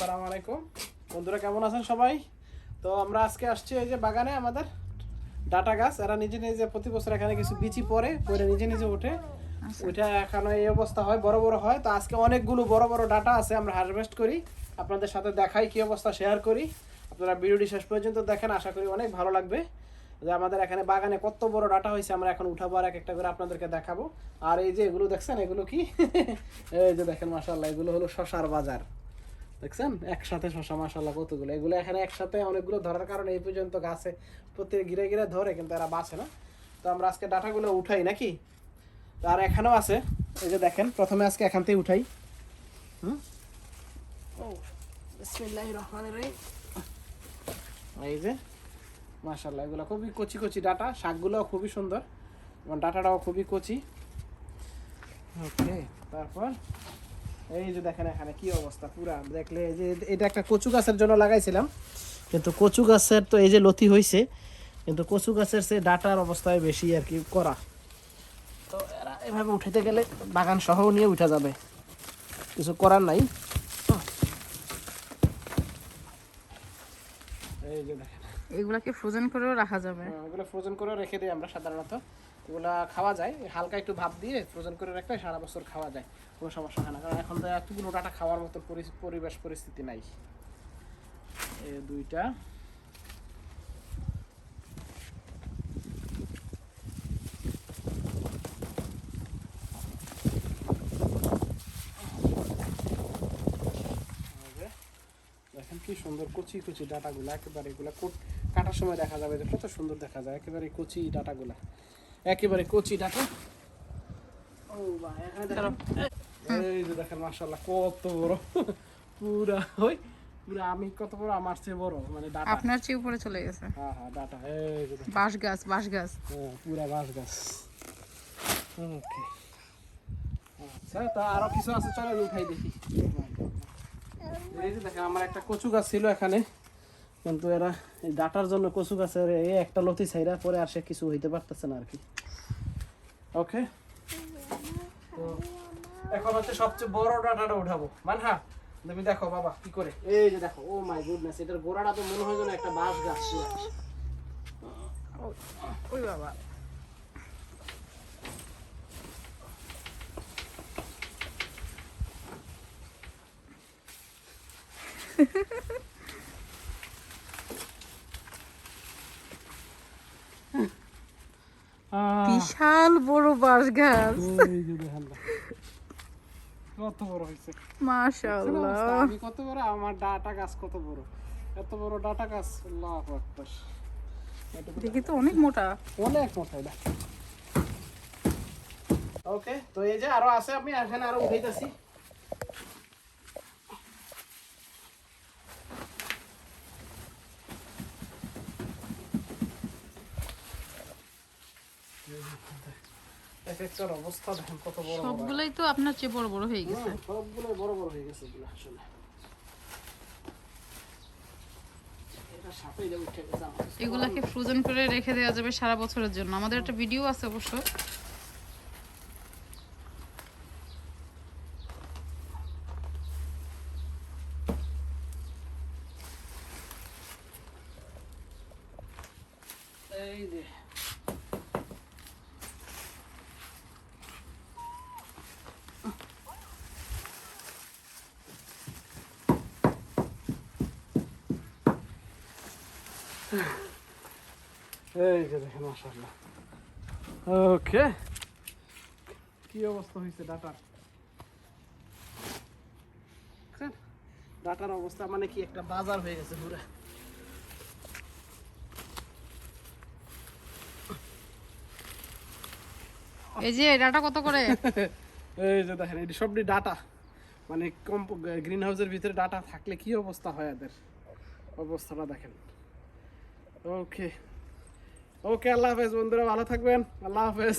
আসসালামু আলাইকুম। বন্ধুরা কেমন আছেন সবাই? তো আমরা আজকে আসছি এই যে বাগানে আমাদের ডাটা গাছ। এরা নিজে নিজে প্রতি বছর এখানে কিছু বিচি পরে পরে নিজে নিজে ওঠে। ওইটা এখন এই অবস্থা হয় বড় বড় হয়। তো আজকে অনেকগুলো বড় বড় ডাটা আছে আমরা হারভেস্ট করি। আপনাদের সাথে দেখাই কি অবস্থা শেয়ার করি। আপনারা ভিডিওটি শেষ পর্যন্ত দেখেন আশা করি অনেক ভালো লাগবে। যে আমাদের এখানে বাগানে কত বড় ডাটা হয়েছে আমরা এখন উঠাবো আর এক একটা করে আপনাদেরকে দেখাবো। আর এই যে এগুলো দেখছেন এগুলো কি? এই যে দেখেন মাসাল্লাহ এগুলো হলো শশার বাজার। দেখছেন? একসাথে শশা মাসাল্লাহ কতগুলো? এগুলো এখানে একসাথে অনেকগুলো ধরার কারণে এই পর্যন্ত গাছে প্রত্যেক গিরে গিরে ধরে কিন্তু এরা বাঁচে না। তো আমরা আজকে ডাটাগুলো উঠাই নাকি? তো আর এখানেও আছে। এই যে দেখেন প্রথমে আজকে এখান থেকে উঠাই। হুম? ও রহিম। এই যে মাশাল্লাহ এগুলো খুবই কচি কচি ডাটা। শাকগুলোও খুবই সুন্দর এবং ডাটাটাও খুবই কচি। ওকে তারপর এই যে দেখেন এখানে কি অবস্থা পুরা দেখলে যে এটা একটা কচু গাছের জন্য লাগাইছিলাম কিন্তু কচু গাছের তো এই যে লতি হয়েছে কিন্তু কচু গাছের সে ডাটার অবস্থায় বেশি আর কি করা। তো এরা এভাবে উঠাতে গেলে বাগান সহ নিয়ে উঠা যাবে। কিছু করার নাই। এই যে দেখেন। এগুলাকে ফ্রোজেন করেও রাখা যাবে। হ্যাঁ, এগুলো ফ্রোজেন করে রেখে দিই আমরা সাধারণত। এগুলা খাওয়া যায়, হালকা একটু ভাপ দিয়ে ফ্রোজেন করে রাখলে সারা বছর খাওয়া যায়, কোনো সমস্যা হয় না। কারণ এখন তো এতগুলো ডাটা খাওয়ার মতো পরি- পরিবেশ পরিস্থিতি নাই। দুইটা। দেখেন কি সুন্দর কচি কচি ডাটাগুলো, একেবারে এগুলো কোট কাটার সময় দেখা যাবে যে কত সুন্দর দেখা যায়, একেবারে কচি ডাটাগুলা। একেবারে কচি ডাটা। এই যে দেখেন মাশাআল্লাহ কত বড়। পুরা পুরা আমি কত বড় আমার চেয়ে বড় মানে ডাটা। আপনার চেয়ে উপরে চলে গেছে। হ্যাঁ হ্যাঁ ডাটা এই যে বাঁশ গাছ বাঁশ গাছ হ্যাঁ, পুরা বাঁশ গাছ ওকে। আচ্ছা তা আরও কিছু আছে? চলেন উঠাই দেখি। এই যে দেখেন আমার একটা কচু গাছ ছিল এখানে। কিন্তু এরা ডাটার জন্য কচু গাছের এই একটা লতি ছাইরা পরে আর সে কিছু হইতে পারতেছে না আর কি। ওকে তো এখন হচ্ছে সবচেয়ে বড় ডাটাটা উঠাবো। মানহা তুমি দেখো বাবা কি করে। এই যে দেখো ও মাই গুডনেস এটার গোড়াটা তো মনে হয় যেন একটা বাঁশ গাছ। ওই বাবা। আহ বিশাল বড় বাঁশ গাছ। কত বড় হয়েছে? মাশাআল্লাহ। আমি কত বড়? আমার ডাটা গাছ কত বড়? এত বড় ডাটা গাছ? আল্লাহ আকবার। দেখি তো অনেক মোটা। অনেক মোটা এটা। ওকে তো এই যে আরও আছে আমি এখানে আরও উঠাইতেছি। এক একটার অবস্থা দেখেন কত বড় বড়। সবগুলাই তো আপনার চেয়ে বড় বড় হয়ে গেছে। হুম, সবগুলো বড় বড় হয়ে গেছে এগুলো আসলে। এগুলাকে ফ্রোজেন করে রেখে দেওয়া যাবে সারা বছরের জন্য। আমাদের একটা ভিডিও আছে অবশ্য। এই যে। এই যে দেখেন ওকে কি অবস্থা হয়েছে ডাটার? ডাটার অবস্থা মানে কি একটা বাজার হয়ে গেছে পুরা। এই যে ডাটা কত করে? এই যে দেখেন এটি সবটি ডাটা। মানে কম গ্রিন হাউসের ভিতরে ডাটা থাকলে কি অবস্থা হয় এদের? অবস্থাটা দেখেন। ওকে ওকে আল্লাহ হাফেজ বন্ধুরা ভালো থাকবেন। আল্লাহ হাফেজ।